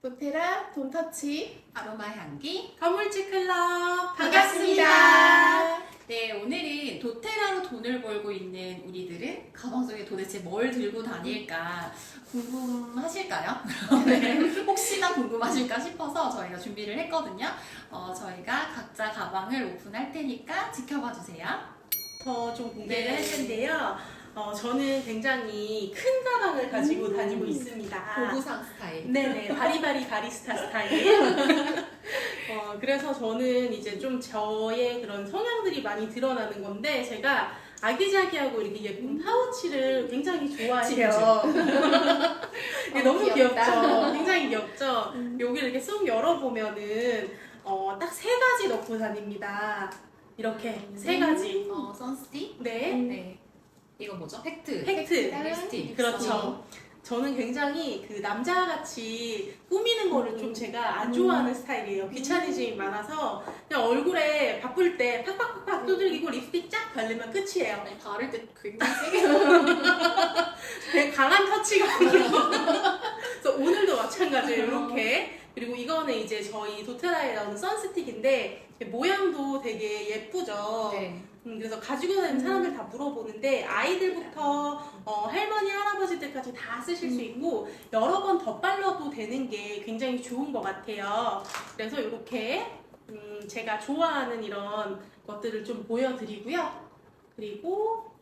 도테라 돈터치 아로마 향기 건물주 클럽 반갑습니다. 네 오늘은 도테라로 돈을 벌고 있는 우리들은 가방 속에 도대체 뭘 들고 다닐까 궁금하실까요? 네, 혹시나 궁금하실까 싶어서 저희가 준비를 했거든요 어, 저희가 각자 가방을 오픈할 테니까 지켜봐 주세요 저 좀 공개를 네. 할 텐데요. 어, 저는 굉장히 큰 가방을 가지고 다니고 있습니다. 고구상 스타일 네네, 바리바리 바리스타 스타일. 어, 그래서 저는 이제 좀 저의 그런 성향들이 많이 드러나는 건데, 제가 아기자기하고 이렇게 예쁜 파우치를 굉장히 좋아해요. 어, 너무 귀엽다. 귀엽죠? 굉장히 귀엽죠? 여기를 이렇게 쑥 열어보면은, 어, 딱 세 가지 넣고 다닙니다. 이렇게 세 가지. 어, 선스틱 네. 네 이거 뭐죠? 팩트 팩트. 립스틱 그렇죠. 저는 굉장히 그 남자같이 꾸미는 거를 좀 제가 안 좋아하는 스타일이에요. 귀차니즘이 많아서 그냥 얼굴에 바쁠 때 팍팍팍팍 두들기고 립스틱 쫙 바르면 끝이에요. 네, 바를 때 굉장히 세게 되게 강한 터치거든요. 그래서 오늘도 마찬가지예요. 이렇게. 그리고 이거는 이제 저희 도테라에 나오는 선스틱인데 모양도 되게 예쁘죠. 네. 음, 그래서 가지고 다니는 사람들 다 물어보는데 아이들부터 어, 할머니 할아버지들까지 다 쓰실 수 있고 여러 번 덧발라도 되는 게 굉장히 좋은 것 같아요. 그래서 이렇게 음, 제가 좋아하는 이런 것들을 좀 보여드리고요. 그리고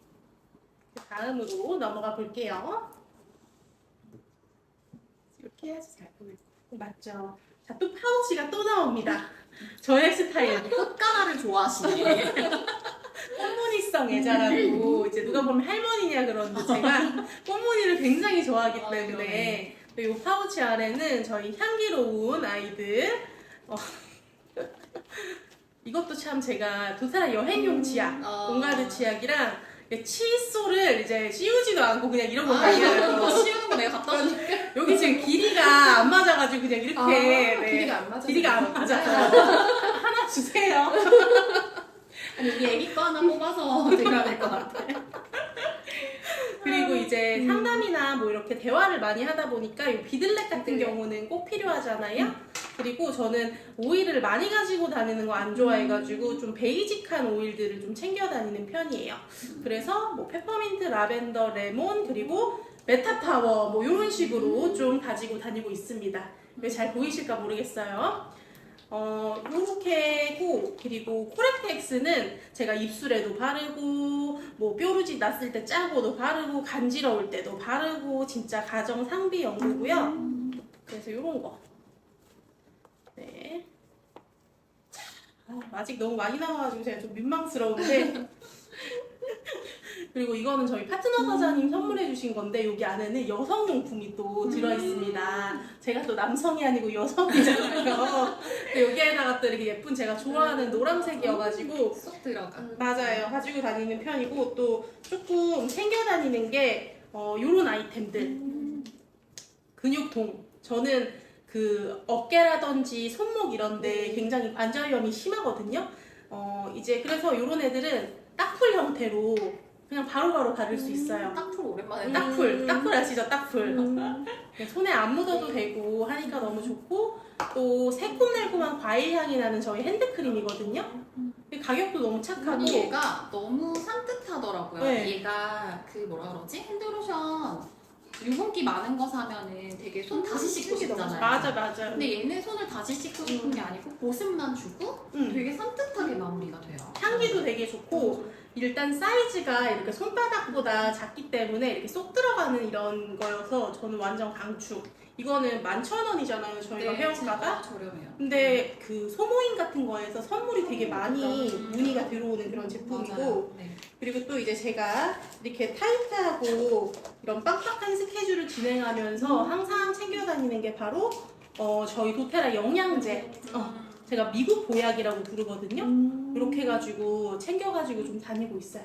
다음으로 넘어가 볼게요. 이렇게 해야지 잘 보일 맞죠. 자, 또 파우치가 또 나옵니다. 저의 스타일. 꽃가마를 좋아하시네. 꽃무늬성 애자라고 이제 누가 보면 할머니냐 그러는데 제가 꽃무늬를 굉장히 좋아하기 아, 때문에 이 파우치 안에는 저희 향기로운 아이들 어, 이것도 참 제가 도사라 여행용 치약 어. 공가드 치약이랑 칫솔을 이제 씌우지도 않고 그냥 이런 거 아, 이거 발라요 씌우는 거 내가 갖다 줄게. 여기 지금 길이가 안 맞아가지고 그냥 이렇게 아, 네. 길이가 안 맞아서 길이가 안. 맞아서 하나 주세요 아니, 이 애기 거 하나 뽑아서 드려야 될것 같아. 그리고 이제 음. 상담이나 뭐 이렇게 대화를 많이 하다 보니까 이 비들렛 같은 네. 경우는 꼭 필요하잖아요. 그리고 저는 오일을 많이 가지고 다니는 거 안 좋아해가지고 좀 베이직한 오일들을 좀 챙겨 다니는 편이에요. 그래서 뭐 페퍼민트, 라벤더, 레몬 그리고 메타파워 뭐 이런 식으로 좀 가지고 다니고 있습니다. 왜 잘 보이실까 모르겠어요. 어, 요렇게고, 그리고 코렉텍스는 제가 입술에도 바르고, 뭐 뾰루지 났을 때 짜고도 바르고, 간지러울 때도 바르고, 진짜 가정 상비 연구고요. 그래서 요런 거. 네. 아직 너무 많이 나와가지고 제가 좀 민망스러운데. 그리고 이거는 저희 파트너 사장님 선물해 주신 건데 여기 안에는 여성용품이 또 들어있습니다. 제가 또 남성이 아니고 여성이잖아요. 근데 여기에다가 또 이렇게 예쁜 제가 좋아하는 노란색이어가지고 쏙 들어가. 맞아요. 가지고 다니는 편이고 또 조금 챙겨 다니는 게 어, 요런 아이템들. 근육통. 저는 그 어깨라든지 손목 이런데 굉장히 관절염이 심하거든요. 어, 이제 그래서 요런 애들은 딱풀 형태로 그냥 바로바로 바를 수 있어요. 딱풀 오랜만에 음. 딱. 딱풀, 딱풀 아시죠? 딱풀. 음. 손에 안 묻어도 되고 하니까 너무 좋고 또 새콤달콤한 과일 향이 나는 저희 핸드크림이거든요. 가격도 너무 착하고 아니 얘가 너무 산뜻하더라고요. 네. 얘가 그 뭐라 그러지? 핸드로션 유분기 많은 거 사면은 되게 손 다시 씻고 싶잖아요. 맞아 맞아. 근데 얘는 손을 다시 씻고 싶은 게 아니고 보습만 주고 음. 되게 산뜻하게 마무리가 돼요. 향기도 되게 좋고 일단 사이즈가 이렇게 손바닥보다 작기 때문에 이렇게 쏙 들어가는 이런 거여서 저는 완전 강추. 이거는 11,000원이잖아요. 저희가 네, 회원가가. 저렴해요. 근데 그 소모임 같은 거에서 선물이 되게 많이 음. 문의가 들어오는 그런 제품이고. 네. 그리고 또 이제 제가 이렇게 타이트하고 이런 빡빡한 스케줄을 진행하면서 항상 챙겨 다니는 게 바로 어, 저희 도테라 영양제. 어, 제가 미국 보약이라고 부르거든요. 음. 이렇게 해가지고 챙겨가지고 좀 다니고 있어요.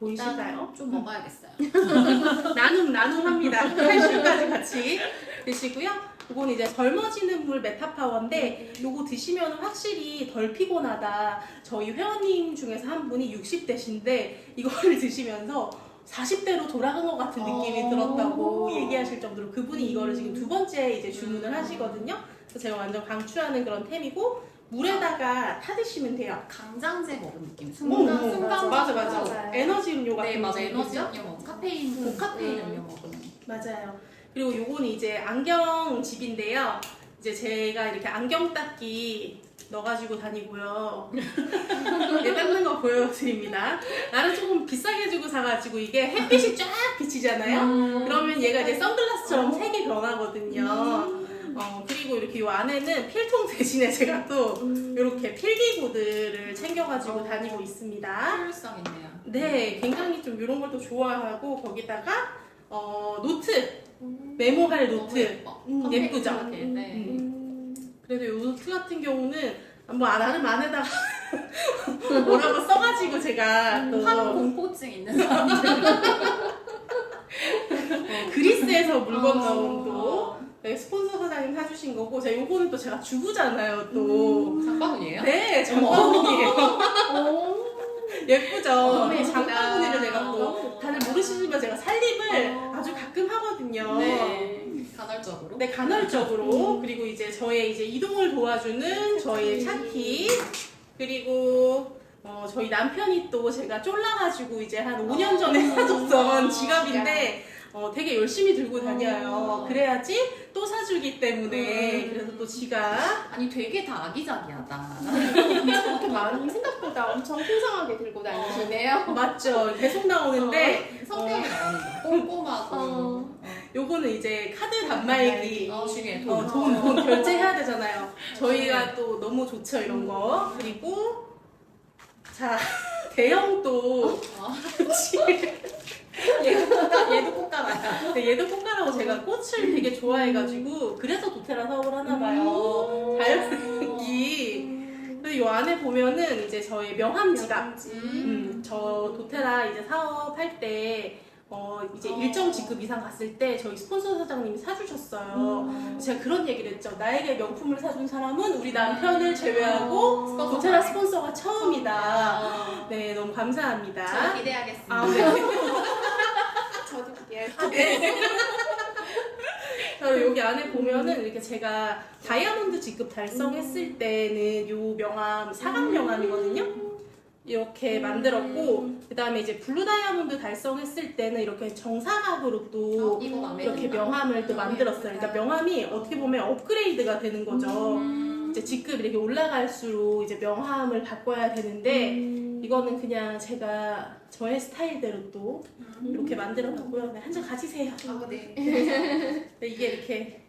보이실까요? 일단 좀 먹어야겠어요. 나눔 나눔합니다. 칼슘까지 같이 드시고요. 이건 이제 젊어지는 물 메타파워인데 요거 드시면 확실히 덜 피곤하다. 저희 회원님 중에서 한 분이 60대신데 이거를 드시면서 40대로 돌아간 것 같은 느낌이 어. 들었다고 얘기하실 정도로 그분이 이거를 지금 두 번째 이제 주문을 음. 하시거든요. 그래서 제가 완전 강추하는 그런 템이고 물에다가 타드시면 돼요. 강장제 먹은 느낌. 어, 순간 어, 순간 맞아 맞아. 맞아요. 에너지 음료 같은 네 맞아? 에너지 음료 카페인 음. 고카페인 음. 음료 먹은. 맞아요. 그리고 요거는 이제 안경 집인데요. 이제 제가 이렇게 안경 닦기 넣어가지고 다니고요. 얘 닦는 거 보여드립니다. 나는 조금 비싸게 주고 사가지고 이게 햇빛이 쫙 비치잖아요. 그러면 얘가 이제 선글라스처럼 색이 변하거든요. 어, 그리고 이렇게 요 안에는 필통 대신에 제가 또 이렇게 필기구들을 챙겨가지고 다니고 있습니다. 효율성 있네요. 네, 굉장히 좀 이런 걸또 좋아하고 거기다가 어, 노트, 메모할 너무 노트. 예뻐. 음, 컴팩트 예쁘죠? 네. 음. 그래도 이 노트 같은 경우는 뭐 나름 안에다가 뭐라고 써가지고 제가 또 한 공포증 있는 사람들. 어, 그리스에서 물건 나온 또 어. 네, 스폰서 사장님 사주신 거고 제가 요거는 또 제가 주부잖아요 또. 장바구니예요? 네, 장바구니예요. 예쁘죠? 어, 네. 장바구니를 제가 또. 다들 모르시지만 제가 살림을 어. 아주 가끔 하거든요. 네. 간헐적으로. 네, 간헐적으로 그리고 이제 저의 이제 이동을 도와주는 저의 차키 그리고 어, 저희 남편이 또 제가 쫄라가지고 이제 한 5년 전에 사줬던 지갑인데 어, 되게 열심히 들고 다녀요. 어. 그래야지 또 사주기 때문에 그래서 또 지갑 아니 되게 다 아기자기하다. 이렇게 많이 생각보다 엄청 풍성하게 들고 다니시네요. 맞죠? 계속 나오는데 성격이 나오는 거야. 꼼꼼하고. 어. 요거는 이제 카드 단말기 어, 중요해. 어, 돈. 돈, 돈 결제해야 되잖아요. 저희가 또 너무 좋죠, 이런 거. 그리고, 자, 대형도, 어. 얘도 꽃가, 얘도 꽃가나요. 네, 얘도 꽃가라고 제가 꽃을 되게 좋아해가지고, 그래서 도테라 사업을 하나 봐요. 다이어트기. 그리고 요 안에 보면은 이제 저희 명함 지갑. 음, 저 도테라 이제 사업할 때, 어, 이제 어. 일정 직급 이상 갔을 때 저희 스폰서 사장님이 사주셨어요. 제가 그런 얘기를 했죠. 나에게 명품을 사준 사람은 우리 남편을 제외하고 스폰서 도테라. 스폰서가 처음이다. 어. 네, 너무 감사합니다. 저 기대하겠습니다. 아, 네. 저도 기대할 그리고 여기 안에 보면은 이렇게 제가 다이아몬드 직급 달성했을 때는 요 명함 사각 명함이거든요. 이렇게 만들었고 그다음에 이제 블루 다이아몬드 달성했을 때는 이렇게 정사각으로 또 어, 이거 마음에 이렇게 든다. 명함을 또 음, 만들었어요. 그러니까 명함이 어떻게 보면 업그레이드가 되는 거죠. 음. 이제 직급 이렇게 올라갈수록 이제 명함을 바꿔야 되는데 음. 이거는 그냥 제가 저의 스타일대로 또 음. 이렇게 만들어 봤고요. 네, 한장 가지세요. 아, 네. 네, 이게 이렇게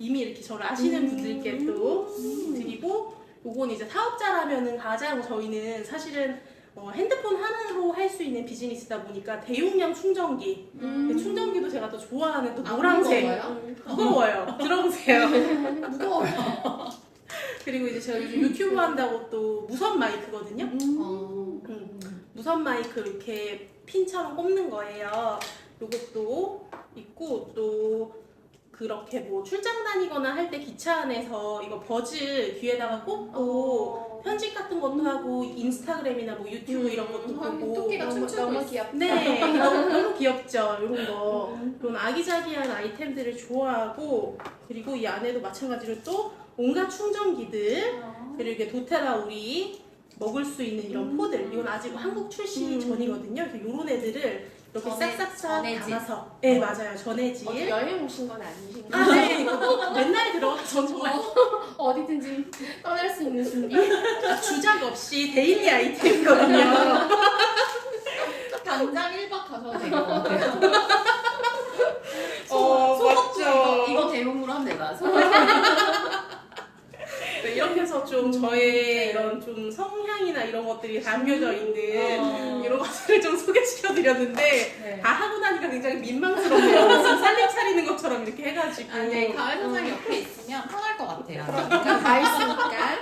이미 이렇게 저를 아시는 분들께 또 드리고 요건 이제 사업자라면은 가장 저희는 사실은 어, 핸드폰 하나로 할 수 있는 비즈니스다 보니까 대용량 충전기 음. 그 충전기도 제가 또 좋아하는 또 아, 노란색 무거워요? 무거워요 들어보세요 무거워요. 그리고 이제 제가 요즘 유튜브 한다고 또 무선 마이크거든요 어. 음, 무선 마이크 이렇게 핀처럼 꼽는 거예요. 요것도 있고 또 그렇게 뭐 출장 다니거나 할 때 기차 안에서 이거 버즈 귀에다가 꽂고 편집 같은 것도 하고 인스타그램이나 뭐 유튜브 이런 것도 음, 보고 토끼가 너무, 춤추고 너무 있어. 귀엽다. 네 너무, 너무 귀엽죠 이런 거 그런 아기자기한 아이템들을 좋아하고 그리고 이 안에도 마찬가지로 또 온갖 충전기들 그리고 이게 도테라 우리 먹을 수 있는 이런 포들 이건 아직 한국 출시 음. 전이거든요. 그래서 이런 애들을 이렇게 전해- 싹싹싹 전해질. 담아서 네 맞아요 전해질 어디 여행 오신 건 아니신가요? 아, 네. 이거 맨날 들어가서 정말 어디든지 떠날 수 있는 준비. 주작 없이 데일리 아이템이거든요. 당장 1박 가셔도 될것 같아요. 어, 맞죠. 이거, 이거 대용으로 하면 되나? 속옷. 네, 이렇게 해서 좀 저의 이런 좀 성향이나 이런 것들이 담겨져 있는 어. 이런 것들을 좀 소개시켜드렸는데 네. 다 하고 나니까 굉장히 민망스럽네요. 무슨 살림 차리는 것처럼 이렇게 해가지고. 아, 네. 가을 선상이 옆에 있으면 편할 것 같아요. 그러니까 다 있으니까.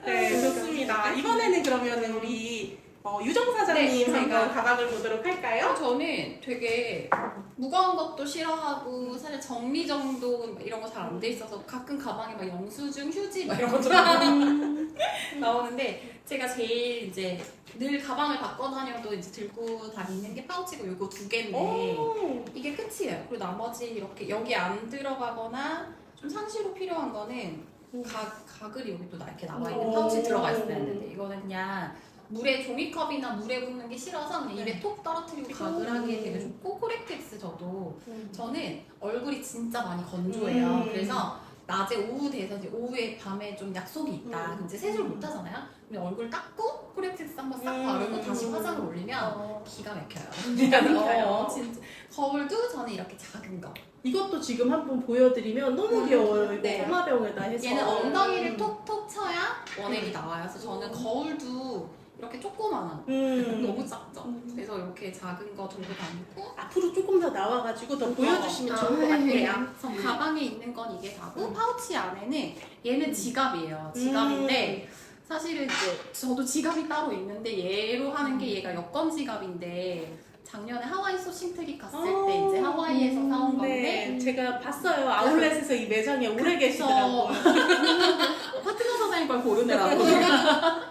네, 좋습니다. 이번에는 그러면은 우리 어, 유정 사장님 네, 제가- 한번 가방을 보도록 할까요? 저는 되게 무거운 것도 싫어하고 사실 정리정돈 막 이런 거 잘 안 돼 있어서 가끔 가방에 막 영수증, 휴지 막 이런 거좀 나오는데 제가 제일 이제 늘 가방을 바꿔 다녀도 이제 들고 다니는 게 파우치고 요거 두 개인데 오. 이게 끝이에요. 그리고 나머지 이렇게 여기 안 들어가거나 좀 상시로 필요한 거는 음. 각 가글이 여기 또 나- 이렇게 나와 있는 오. 파우치 들어가 있어야 되는데 이거는 그냥 물에 종이컵이나 물에 붓는 게 싫어서 그냥 입에 톡 떨어뜨리고 가글하기에 되게 좋고 코렉텍스 저도 음. 저는 얼굴이 진짜 많이 건조해요. 음. 그래서 낮에 오후 돼서 이제 오후에 밤에 좀 약속이 있다. 음. 이제 세수를 못 하잖아요. 근데 얼굴 닦고 코렉텍스 한번 싹 음. 바르고 다시 화장을 올리면 어. 기가 막혀요. 기가 막혀요. 어, 진짜. 거울도 저는 이렇게 작은 거. 이것도 지금 한번 보여드리면 너무 음. 귀여워요. 이거 네. 꼬마병에다 해서. 얘는 엉덩이를 음. 톡톡 쳐야 원액이 나와요. 그래서 저는 거울도 이렇게 조그만한 음. 너무 작죠. 음. 그래서 이렇게 작은 거 들고 다니고 앞으로 조금 더 나와가지고 더 보여주시면 아, 좋을 것 네. 같아요. 그래서 가방에 있는 건 이게 다고 음. 파우치 안에는 얘는 지갑이에요. 지갑인데 사실은 이제 저도 지갑이 따로 있는데 얘로 하는 게 얘가 여권 지갑인데 작년에 하와이 소싱 트립 갔을 때 이제 하와이에서 사온 건데 네, 제가 봤어요. 아울렛에서 이 매장에 오래 그쵸. 계시더라고요. 파트너 사장님 걸 고르느라고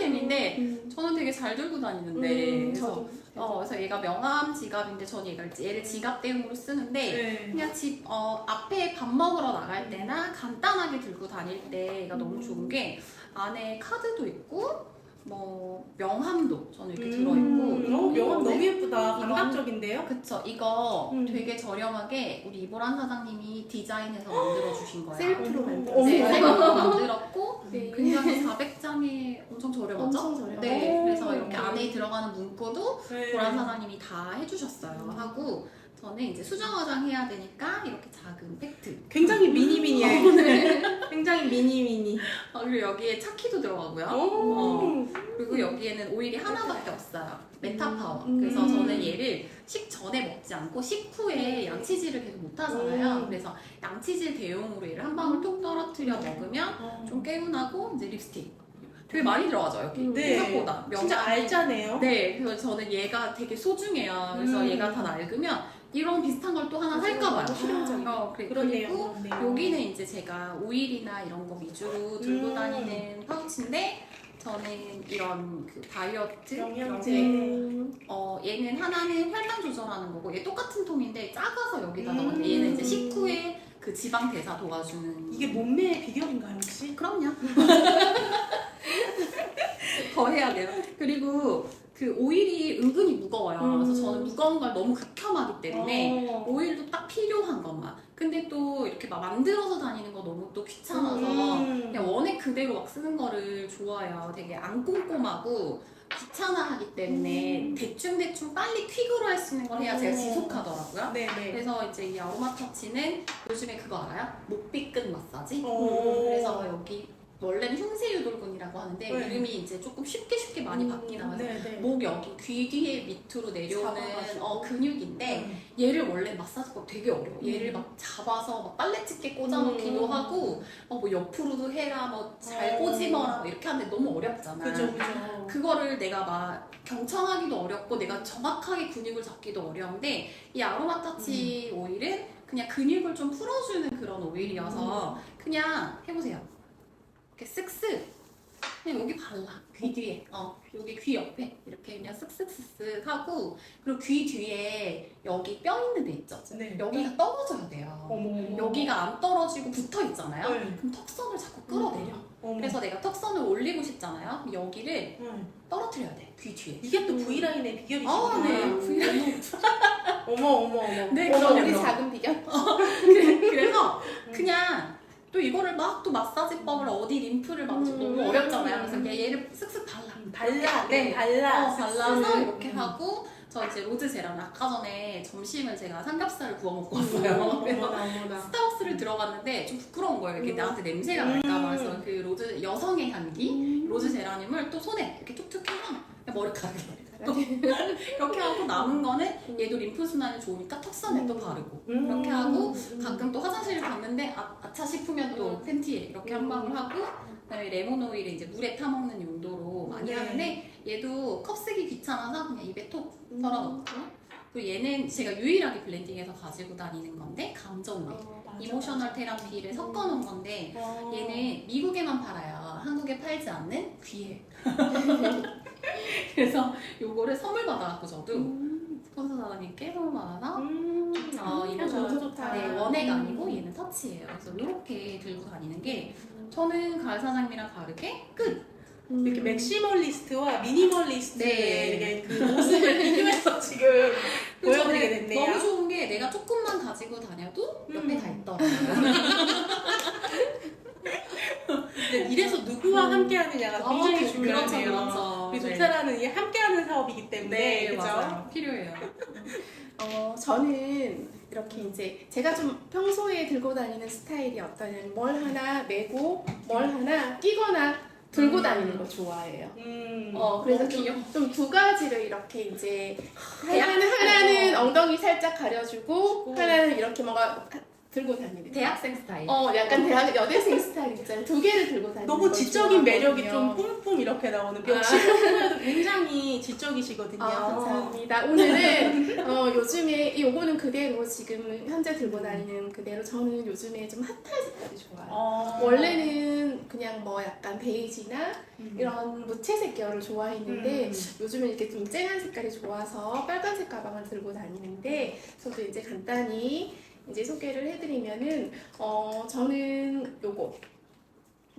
템인데 음. 저는 되게 잘 들고 다니는데 음, 그래서 저도. 어, 그래서 얘가 명함 지갑인데 저는 얘를, 얘를 지갑 대용으로 쓰는데 네. 그냥 집 어, 앞에 밥 먹으러 나갈 때나 간단하게 들고 다닐 때 얘가 너무 좋은 게 안에 카드도 있고 뭐 명함도 저는 이렇게 들어있고 음, 어, 명함 너무 예쁘다. 감각적인데요? 그쵸 이거 음. 되게 저렴하게 우리 이보란 사장님이 디자인해서 만들어 주신 거예요 셀프로. 만들었어요. 네, 어머. 셀프로 만들었고 네. 굉장히 400장이 엄청 저렴하죠? 엄청 저렴. 네, 오. 그래서 이렇게 안에 들어가는 문구도 네. 보란 사장님이 다 해주셨어요. 음. 하고 저는 이제 수정 화장 해야 되니까 이렇게 작은 팩트. 굉장히 미니미니해요. 네. 굉장히 미니미니. 어, 그리고 여기에 차키도 들어가고요. 오. 어, 그리고 여기에는 오일이 하나밖에 없어요. 메타파워. 음. 그래서 저는 얘를 식 전에 먹지 않고 식후에 양치질을 계속 못 하잖아요. 음. 그래서 양치질 대용으로 얘를 한 방울 톡 떨어뜨려 먹으면 어. 좀 개운하고 이제 립스틱. 되게 많이 들어가죠 여기 네. 생각보다. 진짜 알짜네요. 네, 그래서 저는 얘가 되게 소중해요. 그래서 음. 얘가 다 낡으면 이런 비슷한 걸 또 하나 살까봐요. 실용적이에요. 어, 그래. 그리고 그렇네요. 여기는 이제 제가 오일이나 이런 거 위주로 들고 음. 다니는 파우치인데 저는 이런 그 다이어트 이런 게 영양제. 어, 얘는 하나는 혈당 조절하는 거고 얘 똑같은 통인데 작아서 여기다 음. 넣었는데 얘는 이제 식후에 그 지방 대사 도와주는 이게 몸매의 비결인가요, 혹시? 그럼요. 더 해야 돼요. 그리고 그 오일이 은근히 무거워요. 음. 그래서 저는 무거운 걸 너무 극혐하기 때문에 어. 오일도 딱 필요한 것만. 근데 또 이렇게 막 만들어서 다니는 거 너무 또 귀찮아서 음. 그냥 원액 그대로 막 쓰는 거를 좋아해요. 되게 안 꼼꼼하고 귀찮아하기 때문에 음. 대충대충 빨리 퀵으로 할 수 있는 걸 해야 제가 어. 지속하더라고요. 네네. 그래서 이제 이 아로마 터치는 요즘에 그거 알아요? 목비끝 마사지? 오. 그래서 여기 원래는 흉쇄유돌근이라고 하는데 네. 이름이 이제 조금 쉽게 쉽게 많이 바뀌나 봐요. 네네. 목 여기 귀 뒤에 밑으로 내려오는 잡아가지고. 어, 근육인데 얘를 원래 마사지법 되게 어려워. 얘를 막 잡아서 막 빨래 집게 꽂아놓기도 음. 하고 어, 뭐 옆으로도 해라 뭐 잘 어. 꼬집어라 뭐 이렇게 하는데 너무 어렵잖아. 그죠, 그죠. 그거를 내가 막 경청하기도 어렵고 내가 정확하게 근육을 잡기도 어려운데 이 아로마 터치 오일은 그냥 근육을 좀 풀어주는 그런 오일이어서 그냥 해보세요. 이렇게 쓱쓱 그냥 여기 발라 귀 뒤에 어 여기 귀 옆에 이렇게 그냥 쓱쓱쓱쓱 하고 그리고 귀 뒤에 여기 뼈 있는 데 있죠. 네. 여기가 떨어져야 돼요. 어머. 여기가 안 떨어지고 붙어 있잖아요. 네. 그럼 턱선을 자꾸 끌어내려. 어머. 그래서 내가 턱선을 올리고 싶잖아요. 그럼 여기를 응. 떨어뜨려야 돼. 귀 뒤에. 이게 또 V라인의 비결이시구나. 아, 네. V라인. 어머, 어머, 어머. 네, 어머. 우리 어머. 작은 비결. 그래서 음. 그냥 또 이거를 막 또 마사지법을 어디 림프를 맞추고 음. 너무 어렵잖아요. 그래서 그냥 얘를 쓱쓱 발라. 발라, 네. 네, 발라. 어, 발라서 쓱쓱. 이렇게 음. 하고 저 이제 로즈 제라는 아까 전에 점심을 제가 삼겹살을 구워 먹고 왔어요. 그래서. 스타벅스를 들어갔는데 좀 부끄러운 거예요. 이렇게 음. 나한테 냄새가 음. 날까봐. 그래서 그 로즈 여성의 향기 로즈 제라늄을 또 손에 이렇게 툭툭 해서 머리카락에 이렇게 하고 남은 거는 얘도 림프 순환이 좋으니까 턱선에 또 바르고 음. 이렇게 하고 가끔 또 화장실을 갔는데 아, 아차 싶으면 또 음. 팬티에 이렇게 한 방울 하고 그다음에 레몬 오일을 이제 물에 타 먹는 용도로 많이 네. 하는데 얘도 컵 쓰기 귀찮아서 그냥 입에 톡 음. 썰어놓고 그리고 얘는 제가 유일하게 블렌딩해서 가지고 다니는 건데 감정 오일 어. 이모셔널 테라피를 섞어놓은 건데 어. 얘는 미국에만 팔아요. 한국에 팔지 않는 귀해. 그래서 요거를 선물 받아갖고 저도 음. 스폰서 사장님께 선물 받아서 음. 어, 이거 너무 좋다. 네, 원액 아니고 얘는 터치예요. 그래서 이렇게 들고 다니는 게 저는 가을 사장님이랑 다르게 끝. 음. 이렇게 맥시멀리스트와 미니멀리스트의 네. 이게 그 모습을 비교해서 지금 보여드리게 저는 됐네요. 너무 좋은 게 내가 조금만 가지고 다녀도 옆에 음. 다 있더라고요. 근데 이래서 누구와 함께 하느냐가 굉장히 어, 중요해요. 그렇죠, 그렇죠. 우리 네. 도테라는 이 함께하는 사업이기 때문에 네, 그죠? 맞아요. 필요해요. 어, 저는 이렇게 이제 제가 좀 평소에 들고 다니는 스타일이 어떠냐면 뭘 하나 메고 뭘 하나 끼거나 들고 음. 다니는 걸 좋아해요. 음. 어, 그래서 너무 귀여워. 좀두 가지를 이렇게 이제 하나는 하나는 엉덩이 살짝 가려주고 어. 하나는 이렇게 뭔가 들고 다니는. 대학생 스타일. 어, 약간 대학 여대생 스타일 있잖아요. 두 개를 들고 다니는. 너무 걸 지적인 매력이 좀 좋아하거든요. 뿜뿜 이렇게 나오는 역시 평소에도 굉장히 지적이시거든요. 아, 감사합니다. 오늘은 어, 요즘에 이 요거는 그대로 지금 현재 들고 다니는 그대로 저는 요즘에 좀 핫한 색깔이 좋아요. 어. 원래는 그냥 뭐 약간 베이지나 음. 이런 무채색 계열을 좋아했는데 음. 요즘은 이렇게 좀 쨍한 색깔이 좋아서 빨간색 가방을 들고 다니는데 저도 이제 간단히 이제 소개를 해드리면은 어 저는 요거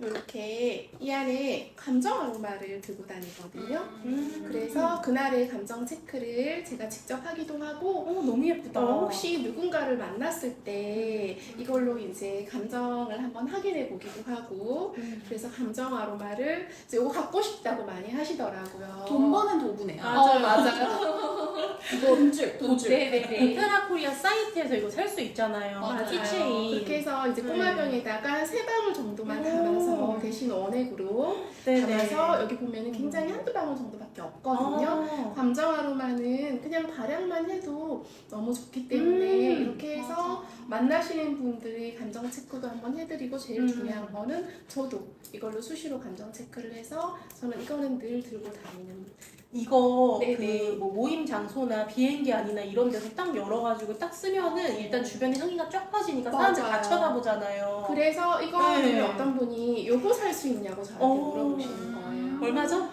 이렇게 이 안에 감정 아로마를 들고 다니거든요. 음. 그래서 그날의 감정 체크를 제가 직접 하기도 하고 어, 너무 예쁘다. 어, 혹시 누군가를 만났을 때 이걸로 이제 감정을 한번 확인해 보기도 하고 음. 그래서 감정 아로마를 이제 이거 갖고 싶다고 많이 하시더라고요. 돈 버는 도구네요. 어, 맞아요. 맞아요. 돈줄, 돈줄. 네네네. 오페라 코리아 사이트에서 이거 살 수 있잖아요. 맞아요. 키체인. 그렇게 해서 이제 네. 꼬마병에다가 세 방울 정도만 오. 담아서 대신 원액으로 네네. 담아서 여기 보면은 굉장히 한두 방울 정도밖에 없거든요. 어. 감정 아로마는 그냥 발향만 해도 너무 좋기 때문에 음, 이렇게 해서 만나시는 분들이 감정 체크도 한번 해드리고 제일 음. 중요한 거는 저도 이걸로 수시로 감정 체크를 해서 저는 이거는 늘 들고 다니는 이거 네네. 그뭐 모임 장소나 비행기 안이나 이런 데서 딱 열어가지고 딱 쓰면은 일단 주변에 향기가 쫙 퍼지니까 사람들 다 맞아요. 쳐다보잖아요. 그래서 이거 네. 어떤 분이 요거 살 수 있냐고 저한테 어. 물어보시는 거예요 얼마죠?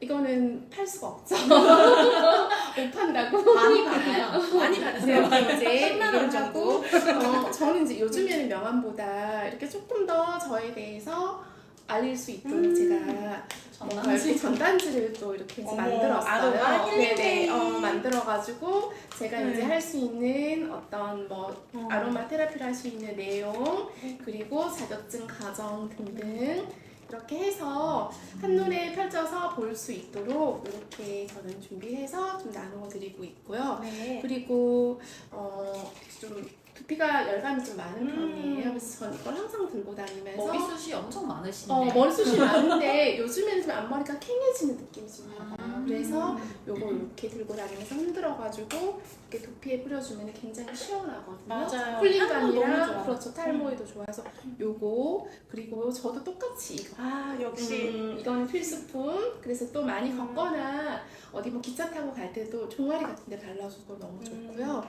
이거는 팔 수가 없죠 못 판다고 많이 받아요. 많이 받으세요. 그래서 이제 10만 원 정도. 어, 저는 이제 요즘에는 명함보다 이렇게 조금 더 저에 대해서 알릴 수 있도록 음. 제가 뭔가 이렇게 전단지를 또 이렇게 어머, 만들었어요. 힐링. 네네, 어, 만들어가지고 제가 네. 이제 할 수 있는 어떤 뭐 어. 아로마 테라피를 할 수 있는 내용 그리고 자격증 과정 등등 이렇게 해서 한눈에 펼쳐서 볼 수 있도록 이렇게 저는 준비해서 좀 나누어 드리고 있고요. 네. 그리고 어, 좀 두피가 열감이 좀 많은 음. 편이에요. 그래서 전 이걸 항상 들고 다니면서 머리숱이 엄청 많으신데. 어, 머리숱이 많은데 요즘에는 좀 앞머리가 캥해지는 느낌이 좀 나요. 음. 그래서 요거 이렇게 들고 다니면서 흔들어가지고 이렇게 두피에 뿌려주면 굉장히 시원하거든요. 맞아요. 쿨링감이랑 좋아. 그렇죠 탈모에도 좋아서 요거 그리고 저도 똑같이 이거 아 역시 음, 이건 필수품. 그래서 또 많이 음. 걷거나 어디 뭐 기차 타고 갈 때도 종아리 같은 데 발라주고 너무 음. 좋고요.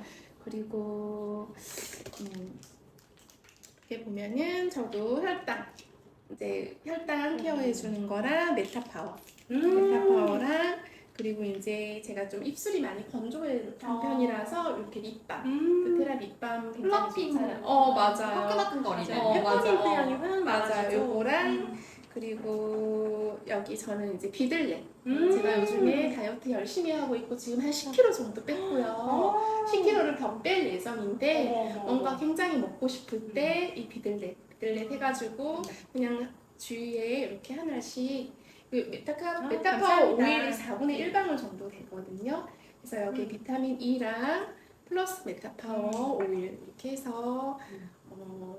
그리고 음, 이렇게 보면은 저도 혈당 이제 혈당 케어해 주는 거랑 메타 파워, 메타 음. 파워랑 그리고 이제 제가 좀 입술이 많이 건조한 아. 편이라서 이렇게 립밤, 음. 베테라 립밤 굉장히 플러핑. 좋잖아요. 어 맞아요. 화끈화끈거리네. 어, 페퍼민트. 향이 맞아요. 많아서. 요거랑 음. 그리고 여기 저는 이제 비들레. 음. 제가 요즘에 다이어트 열심히 하고 있고 지금 한 10kg 정도 뺐고요. 어. 10kg를 더 뺄 예정인데 어머, 어머, 뭔가. 굉장히 먹고 싶을 때 이 비들레, 비들레 해가지고 그냥 주위에 이렇게 하나씩 그 메타카, 아, 메타파워 감사합니다. 오일 4분의 1방울 정도 되거든요. 그래서 여기 음. 비타민 E랑 플러스 메타파워 오일 이렇게 해서 어,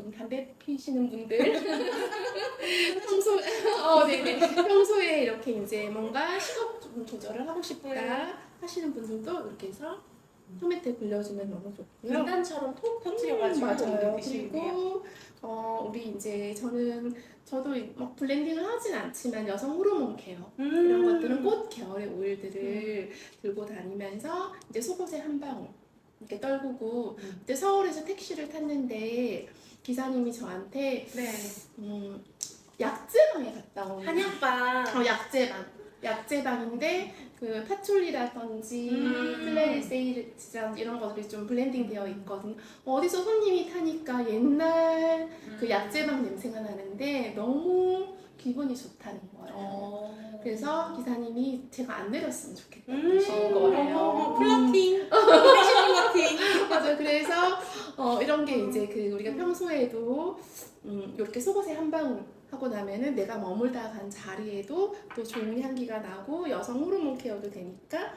좀 담배 피시는 분들 평소 어 네네 평소에 이렇게 이제 뭔가 식욕 좀 조절을 하고 싶다 네. 하시는 분들도 이렇게 해서 소매테 불려주면 너무 좋고요. 분단처럼 톡 터트려가지고 음, 맞아요. 그리고 어 우리 이제 저는 저도 막 블렌딩을 하진 않지만 여성 호르몬 케어 이런 음. 것들은 꽃 계열의 오일들을 들고 다니면서 이제 속옷에 한 방울 이렇게 떨구고 음. 그때 서울에서 택시를 탔는데 기사님이 저한테 네. 음, 약제방에 갔다 온 한약방. 어, 약제방 약제방인데 그 파촐리라든지 음. 플레이세이르지랑 이런 것들이 좀 블렌딩 되어 있거든요. 어디서 손님이 타니까 옛날 그 음. 약제방 냄새가 나는데 너무 기분이 좋다는 거예요. 어. 그래서 기사님이 제가 안 내렸으면 좋겠다. 음. 그러신 거예요. 어머, 플러팅. 패션 플러팅. 맞아. 그래서 어, 이런 게 이제 그 우리가 평소에도 음, 이렇게 속옷에 한 방울 하고 나면은 내가 머물다 간 자리에도 또 좋은 향기가 나고 여성 호르몬 케어도 되니까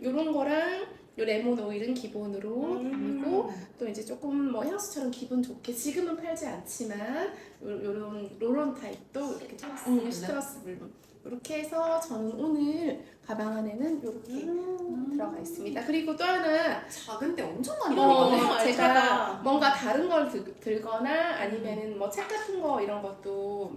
이런 거랑 요 레몬 오일은 기본으로 음. 다니고 또 이제 조금 뭐 향수처럼 기분 좋게 지금은 팔지 않지만 요, 요런 로론 타입도 이렇게 음, 시트러스 물론 이렇게 해서 저는 오늘 가방 안에는 이렇게 음. 들어가 있습니다. 그리고 또 하나 작은데 엄청 많이 어, 들어가네. 제가 알차다. 뭔가 다른 걸 들, 들거나 아니면은 뭐 책 같은 거 이런 것도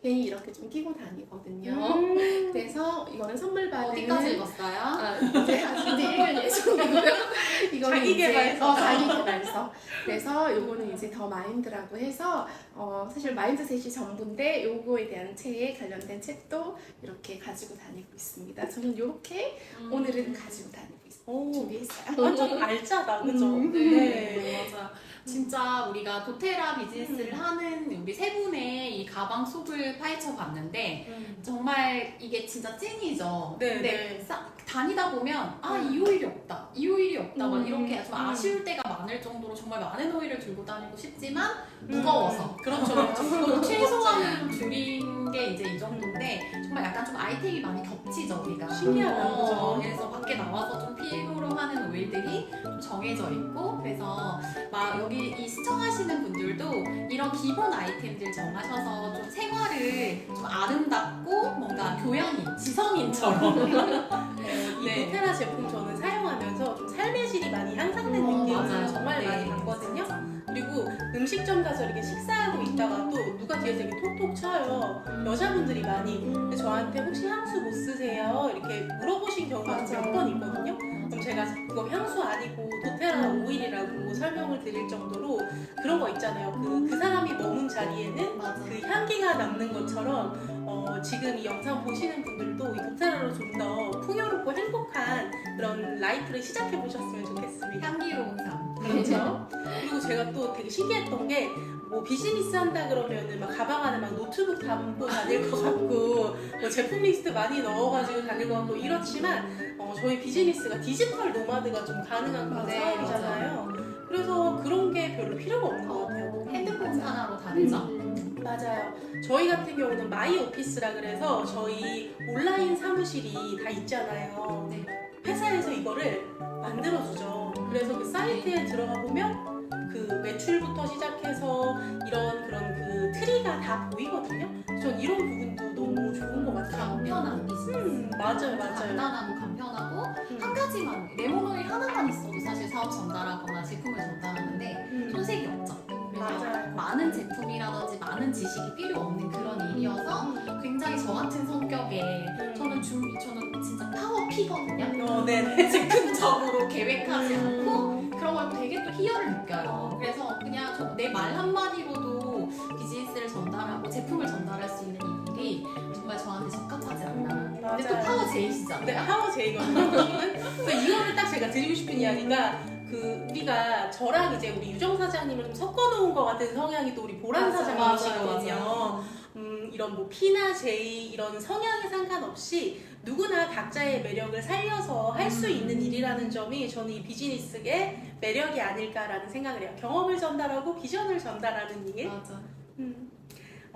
괜히 이렇게 좀 끼고 다니거든요. 음. 그래서 이거는 선물 받은 어디까지 읽었어요? 아, 이제 아직 이제 1년 예정이고요. 이거는 자기 개발서. 어, 자기 개발서. 그래서 요거는 이제 더 마인드라고 해서 어, 사실 마인드셋이 전부인데 요거에 대한 책에 관련된 책도 이렇게 가지고 다니고 있습니다. 저는 요렇게 음. 오늘은 가지고 다니고. 오, 준비했어요. 완전 알짜다, 그죠? 음. 네, 맞아. 진짜 우리가 도테라 비즈니스를 하는 우리 세 분의 이 가방 속을 파헤쳐 봤는데 음. 정말 이게 진짜 찐이죠. 네, 근데 네. 싸- 다니다 보면 아이 음. 오일이 없다, 이 오일이 없다 막 음, 이렇게 좀 음. 아쉬울 때가 많을 정도로 정말 많은 오일을 들고 다니고 싶지만 무거워서. 음. 그렇죠, 그렇죠. 최소한으로 줄인 게 이제 이 정도인데 정말 약간 좀 아이템이 많이 겹치죠 우리가. 신기하다, 어, 그죠? 그래서 밖에 나와서 좀 필요로 하는 오일들이 좀 정해져 있고 그래서 막 여기 이 시청하시는 분들도 이런 기본 아이템들 정하셔서 좀 생활을 좀 아름답고 뭔가 교양인 지성인처럼 이 네. 도테라 제품 저는 사용하면서 좀 삶의 질이 많이 향상된 어, 느낌을 맞아요. 정말 네. 많이 받거든요. 그리고 음식점 가서 이렇게 식사하고 있다가 또 누가 뒤에서 이렇게 톡톡 쳐요. 여자분들이 많이 근데 저한테 혹시 향수 못 쓰세요? 이렇게 물어보신 경우가 맞아. 몇번 있거든요. 그럼 제가 그거 향수 아니고 도테라 오일이라고 설명을 드릴 정도로 그런 거 있잖아요. 그, 그 사람이 머문 자리에는 맞아. 그 향기가 남는 것처럼 어, 지금 이 영상 보시는 분들도 이 도테라로 좀 더 풍요롭고 행복한 그런 라이프를 시작해 보셨으면 좋겠습니다. 향기로운 삶. 그렇죠. 그리고 제가 또 되게 신기했던 게 뭐 비즈니스 한다 그러면은 막 가방 안에 막 노트북 담고 다닐 것 같고 뭐 제품 리스트 많이 넣어가지고 다닐 것 같고 이렇지만 어, 저희 비즈니스가 디지털 노마드가 좀 가능한 그런 네, 사업이잖아요. 그래서 그런 게 별로 필요가 없는 것 같아요. 핸드폰 하나로 다르죠. 음. 맞아요. 저희 같은 경우는 마이 오피스라 그래서 저희 온라인 사무실이 다 있잖아요. 네. 회사에서 이거를 만들어주죠. 그래서 그 사이트에 들어가 보면 그 매출부터 시작해서 이런 그런 그 트리가 다 보이거든요. 전 이런 부분도 너무 좋은 것 같아요. 간편한 비즈니스. 음, 맞아요, 맞아요. 간단하고 간편하고 음, 한 가지만 레몬 오일 하나만 있어도 사실 사업 전달하거나 제품을 전달하는데 음, 손색이 없죠. 그래서 맞아요. 많은 제품이라든지 많은 지식이 필요 없는 그런 일이어서 굉장히 저 같은 성격에 음. 저는 준비 저는 진짜 파워 피거든요. 어, 네네. 즉흥적으로 계획하지 않고 그런 걸 되게 또 희열을 느껴요. 그래서 그냥 내 말 한마디로도 비즈니스를 전달하고 제품을 전달할 수 있는 이 일이 정말 저한테 적합하지 않나. 근데 또. 파워 제이시잖아요. 네, 하워 제이거든요. 그래서 이거를 딱 제가 드리고 싶은 이야기가 그 우리가 저랑 이제 우리 유정 사장님을 좀 섞어놓은 것 같은 성향이 또 우리 보란 맞아요, 사장님이시거든요. 음, 이런 뭐 P나 J 이런 성향에 상관없이 누구나 각자의 매력을 살려서 할수 음. 있는 일이라는 점이 저는 이 비즈니스의 매력이 아닐까라는 생각을 해요. 경험을 전달하고 비전을 전달하는 일. 맞아. 음.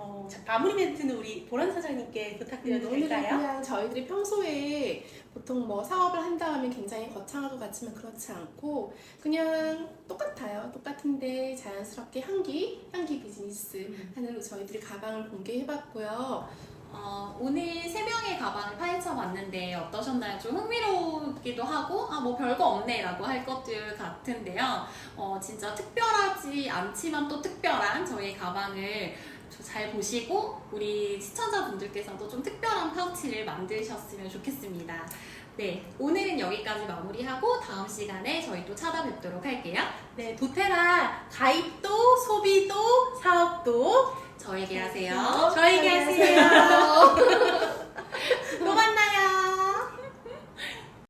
어, 자, 마무리 멘트는 우리 보란 사장님께 부탁드려도 오늘은 될까요? 그냥 저희들이 평소에 보통 뭐 사업을 한다 하면 굉장히 거창할 것 같지만 그렇지 않고 그냥 똑같아요. 똑같은데 자연스럽게 향기, 향기 비즈니스 음. 하는 저희들이 가방을 공개해봤고요. 어, 오늘 세 명의 가방을 파헤쳐 봤는데 어떠셨나요? 좀 흥미롭기도 하고, 아, 뭐 별거 없네라고 할 것들 같은데요. 어, 진짜 특별하지 않지만 또 특별한 저희 가방을 좀 잘 보시고, 우리 시청자분들께서도 좀 특별한 파우치를 만드셨으면 좋겠습니다. 네, 오늘은 여기까지 마무리하고 다음 시간에 저희 또 찾아뵙도록 할게요. 네, 도테라 가입도 소비도 사업도 저에게 하세요. 저에게 하세요.